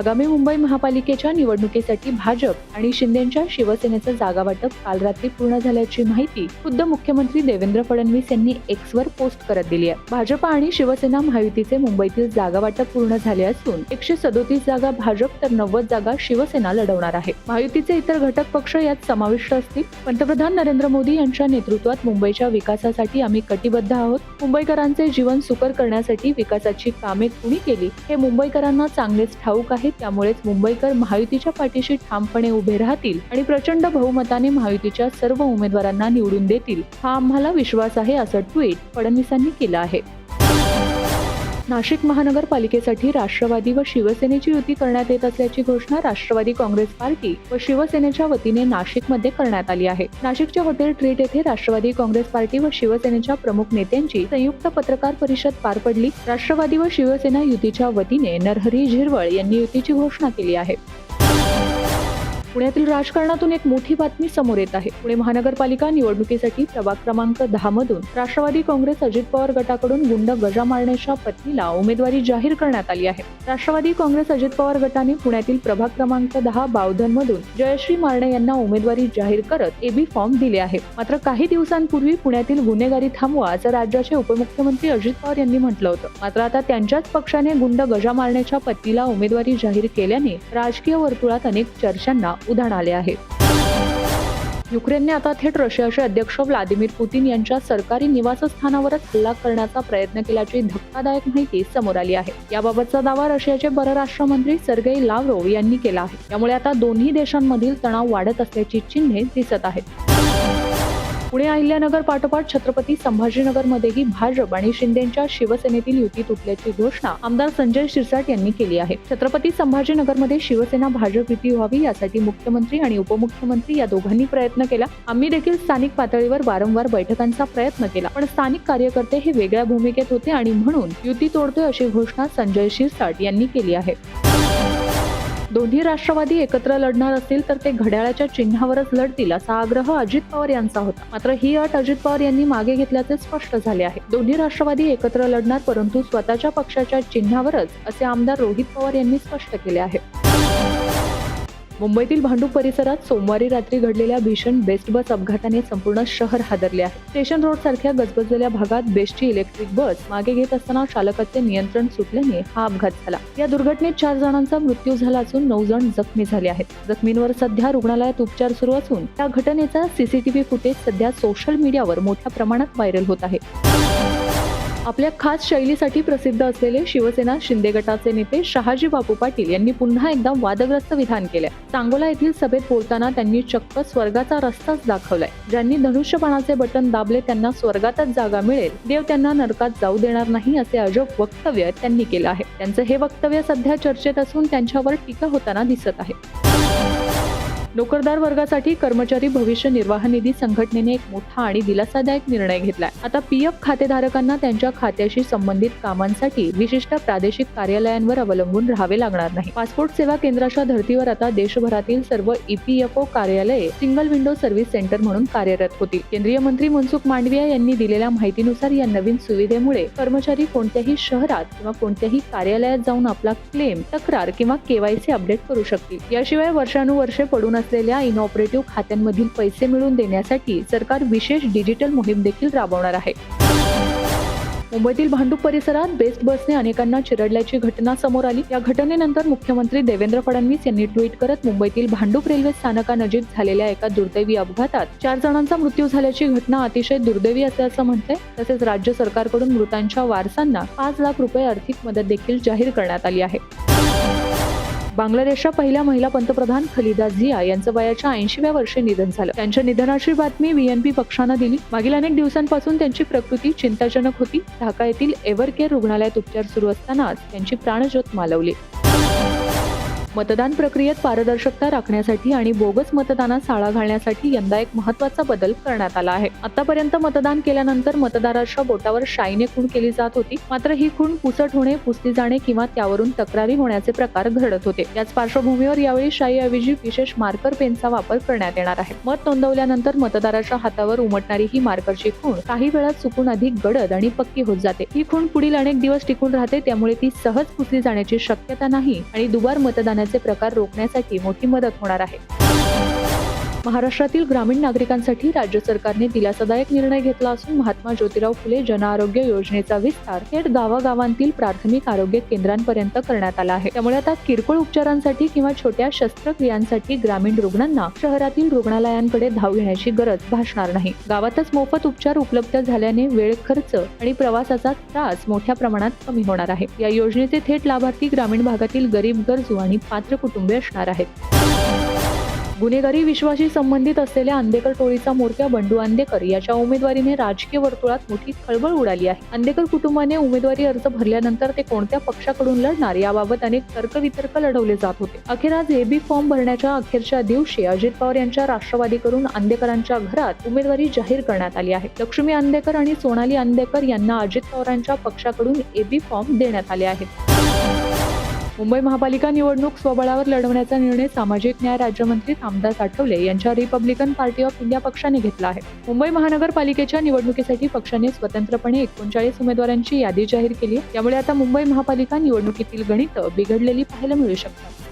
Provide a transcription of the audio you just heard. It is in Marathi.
आगामी मुंबई महापालिकेच्या निवडणुकीसाठी भाजप आणि शिंदेच्या शिवसेनेचं जागा वाटप काल रात्री पूर्ण झाल्याची माहिती खुद्द मुख्यमंत्री देवेंद्र फडणवीस यांनी एक्सवर पोस्ट करत दिली आहे. भाजप आणि शिवसेना महायुतीचे मुंबईतील जागा वाटप पूर्ण झाले असून एकशे सदोतीस जागा भाजप तर नव्वद जागा शिवसेना लढवणार आहे. महायुतीचे इतर घटक पक्ष यात समाविष्ट असतील. पंतप्रधान नरेंद्र मोदी यांच्या नेतृत्वात मुंबईच्या विकासासाठी आम्ही कटिबद्ध आहोत. मुंबईकरांचे जीवन सुकर करण्यासाठी विकासाची कामे कुणी केली? हे मुंबईकरांना चांगलेच ठाऊक आहे. त्यामुळेच मुंबईकर महायुतीच्या पाठीशी ठामपणे उभे राहतील आणि प्रचंड बहुमताने महायुतीच्या सर्व उमेदवारांना निवडून देतील. हा आम्हाला विश्वास आहे असं ट्विट फडणवीसांनी केलं आहे. नाशिक महानगरपालिकेसाठी राष्ट्रवादी व शिवसेनेची युती करण्यात येत असल्याची घोषणा राष्ट्रवादी काँग्रेस पार्टी व शिवसेनेच्या वतीने नाशिकमध्ये करण्यात आली आहे. नाशिकच्या हॉटेल ट्रीट येथे राष्ट्रवादी काँग्रेस पार्टी व शिवसेनेच्या प्रमुख नेत्यांची संयुक्त पत्रकार परिषद पार पडली. राष्ट्रवादी व शिवसेना युतीच्या वतीने नरहरी झिरवळ यांनी युतीची घोषणा केली आहे. पुण्यातील राजकारणातून एक मोठी बातमी समोर येत आहे. पुणे महानगरपालिका निवडणुकीसाठी प्रभाग क्रमांक दहा मधून राष्ट्रवादी काँग्रेस अजित पवार गटाकडून गुंड गजा मारण्याच्या पत्नीला उमेदवारी जाहीर करण्यात आली आहे. राष्ट्रवादी काँग्रेस अजित पवार गटाने पुण्यातील प्रभाग क्रमांक दहा बावधन मधून जयश्री मारणे यांना उमेदवारी जाहीर करत एबी फॉर्म दिले आहे. मात्र काही दिवसांपूर्वी पुण्यातील गुन्हेगारी थांबवा असं राज्याचे उपमुख्यमंत्री अजित पवार यांनी म्हटलं होतं. मात्र आता त्यांच्याच पक्षाने गुंड गजा मारण्याच्या पत्नीला उमेदवारी जाहीर केल्याने राजकीय वर्तुळात अनेक चर्चांना उधाण आले आहे. युक्रेनने आता थेट रशियाचे अध्यक्ष व्लादिमीर पुतीन यांच्या सरकारी निवासस्थानावरच हल्ला करण्याचा प्रयत्न केल्याची धक्कादायक माहिती समोर आली आहे. याबाबतचा दावा रशियाचे परराष्ट्र मंत्री सर्गेई लाव्हरोव यांनी केला आहे. त्यामुळे आता दोन्ही देशांमधील तणाव वाढत असल्याची चिन्हे दिसत आहेत. पुणे अहिल्यानगर पाठोपाठ छत्रपती संभाजीनगरमध्येही भाजप आणि शिंदेच्या शिवसेनेतील युती तुटल्याची घोषणा आमदार संजय शिरसाट यांनी केली आहे. छत्रपती संभाजीनगरमध्ये शिवसेना भाजप युती व्हावी यासाठी मुख्यमंत्री आणि उपमुख्यमंत्री या दोघांनी प्रयत्न केला. आम्ही देखील स्थानिक पातळीवर वारंवार बैठकांचा प्रयत्न केला. पण स्थानिक कार्यकर्ते हे वेगळ्या भूमिकेत होते आणि म्हणून युती तोडतोय अशी घोषणा संजय शिरसाट यांनी केली आहे. दोन्ही राष्ट्रवादी एकत्र लढणार असतील तर ते घड्याळाच्या चिन्हावरच लढतील असा आग्रह अजित पवार यांचा होता. मात्र ही अट अजित पवार यांनी मागे घेतल्याचे स्पष्ट झाले आहे. दोन्ही राष्ट्रवादी एकत्र लढणार परंतु स्वतःच्या पक्षाच्या चिन्हावरच असे आमदार रोहित पवार यांनी स्पष्ट केले आहे. मुंबईतील भांडूप परिसरात सोमवारी रात्री घडलेल्या भीषण बेस्ट बस अपघाताने संपूर्ण शहर हादरले आहे. स्टेशन रोड सारख्या गजबजलेल्या भागात बेस्टची इलेक्ट्रिक बस मागे घेत असताना चालकाचे नियंत्रण सुटल्याने हा अपघात झाला. या दुर्घटनेत चार जणांचा मृत्यू झाला असून नऊ जण जखमी झाले आहेत. जखमींवर सध्या रुग्णालयात उपचार सुरू असून या घटनेचा सीसीटीव्ही फुटेज सध्या सोशल मीडियावर मोठ्या प्रमाणात व्हायरल होत आहे. आपल्या खास शैलीसाठी प्रसिद्ध असलेले शिवसेना शिंदे गटाचे नेते शहाजी बापू पाटील यांनी पुन्हा एकदा वादग्रस्त विधान केले सांगोला येथील सभेत बोलताना त्यांनी चक्क स्वर्गाचा रस्ताच दाखवलाय. ज्यांनी धनुष्यबाणाचे बटन दाबले त्यांना स्वर्गातच जागा मिळेल. देव त्यांना नरकात जाऊ देणार नाही असे अजब वक्तव्य त्यांनी केलं आहे. त्यांचं हे वक्तव्य सध्या चर्चेत असून त्यांच्यावर टीका होताना दिसत आहे. नोकरदार वर्गासाठी कर्मचारी भविष्य निर्वाह निधी संघटनेने एक मोठा आणि दिलासादायक निर्णय घेतलाय. आता पीएफ खातेधारकांना त्यांच्या खात्याशी संबंधित कामांसाठी विशिष्ट प्रादेशिक कार्यालयांवर अवलंबून राहावे लागणार नाही. पासपोर्ट सेवा केंद्राच्या धर्तीवर आता देशभरातील सर्व ईपीएफओ कार्यालये सिंगल विंडो सर्व्हिस सेंटर म्हणून कार्यरत होतील. केंद्रीय मंत्री मनसुख मांडविया यांनी दिलेल्या माहितीनुसार या नवीन सुविधेमुळे कर्मचारी कोणत्याही शहरात किंवा कोणत्याही कार्यालयात जाऊन आपला क्लेम तक्रार किंवा केवायसी अपडेट करू शकतील. याशिवाय वर्षानुवर्षे पडून असलेल्या इनऑपरेटिव्ह खात्यांमधील पैसे मिळवून देण्यासाठी सरकार विशेष डिजिटल मोहीम देखील राबवणार आहे. मुंबईतील भांडूप परिसरात बेस्ट बसने अनेकांना चिरडल्याची घटना समोर आली. या घटनेनंतर मुख्यमंत्री देवेंद्र फडणवीस यांनी ट्विट करत मुंबईतील भांडूप रेल्वे स्थानकानजीक झालेल्या एका दुर्दैवी अपघातात चार जणांचा मृत्यू झाल्याची घटना अतिशय दुर्दैवी असल्याचं म्हटलंय तसेच राज्य सरकारकडून मृतांच्या वारसांना पाच लाख रुपये आर्थिक मदत देखील जाहीर करण्यात आली आहे. बांगलादेशच्या पहिल्या महिला पंतप्रधान खलिदा झिया यांचं वयाच्या ऐंशीव्या वर्षी निधन झालं. त्यांच्या निधनाची बातमी व्हीएनपी पक्षानं दिली. मागील अनेक दिवसांपासून त्यांची प्रकृती चिंताजनक होती. ढाका येथील एव्हर केअर रुग्णालयात उपचार सुरू असतानाच त्यांची प्राणज्योत मालवली. मतदान प्रक्रियेत पारदर्शकता राखण्यासाठी आणि बोगस मतदानात साळा घालण्यासाठी यंदा एक महत्त्वाचा बदल करण्यात आला आहे. आतापर्यंत मतदान केल्यानंतर मतदाराच्या बोटावर शाईने खूण केली जात होती. मात्र ही खूण पुसट होणे पुसली जाणे किंवा त्यावरून तक्रारी होण्याचे प्रकार घडत होते. याच पार्श्वभूमीवर यावेळी शाईऐवजी विशेष मार्कर पेनचा वापर करण्यात येणार आहे. मत नोंदवल्यानंतर मतदाराच्या हातावर उमटणारी ही मार्करची खूण काही वेळात चुकून अधिक गडद आणि पक्की होत जाते. ही खूण पुढील अनेक दिवस टिकून राहते त्यामुळे ती सहज पुसली जाण्याची शक्यता नाही आणि दुबार वाहनाचे प्रकार रोखण्यासाठी मोठी मदत होणार आहे. महाराष्ट्रातील ग्रामीण नागरिकांसाठी राज्य सरकारने दिलासादायक निर्णय घेतला असून महात्मा ज्योतिराव फुले जनआरोग्य योजनेचा विस्तार थेट गावागावांतील प्राथमिक आरोग्य केंद्रांपर्यंत करण्यात आला आहे. त्यामुळे आता किरकोळ उपचारांसाठी किंवा छोट्या शस्त्रक्रियांसाठी ग्रामीण रुग्णांना शहरातील रुग्णालयांकडे धाव घेण्याची गरज भासणार नाही. गावातच मोफत उपचार उपलब्ध झाल्याने वेळ खर्च आणि प्रवासाचा त्रास मोठ्या प्रमाणात कमी होणार आहे. या योजनेचे थेट लाभार्थी ग्रामीण भागातील गरीब गरजू आणि पात्र कुटुंबे असणार आहेत. गुन्हेगारी विश्वाशी संबंधित असलेल्या आंदेकर टोळीचा मोर्चा बंडू आंदेकर याच्या उमेदवारीने राजकीय वर्तुळात मोठी खळबळ उडाली आहे. आंदेकर कुटुंबाने उमेदवारी अर्ज भरल्यानंतर ते कोणत्या पक्षाकडून लढणार याबाबत अनेक तर्कवितर्क लढवले जात होते. अखेर आज एबी फॉर्म भरण्याच्या अखेरच्या दिवशी अजित पवार यांच्या राष्ट्रवादीकडून आंदेकरांच्या घरात उमेदवारी जाहीर करण्यात आली आहे. लक्ष्मी आंदेकर आणि सोनाली आंदेकर यांना अजित पवारांच्या पक्षाकडून एबी फॉर्म देण्यात आले आहेत मुंबई महापालिका निवडणूक स्वबळावर लढवण्याचा निर्णय सामाजिक न्याय राज्यमंत्री रामदास आठवले यांच्या रिपब्लिकन पार्टी ऑफ इंडिया पक्षाने घेतला आहे. मुंबई महानगरपालिकेच्या निवडणुकीसाठी पक्षाने स्वतंत्रपणे एकोणचाळीस उमेदवारांची यादी जाहीर केली त्यामुळे यामुळे आता मुंबई महापालिका निवडणुकीतील गणित बिघडलेली पाहायला मिळू शकतात.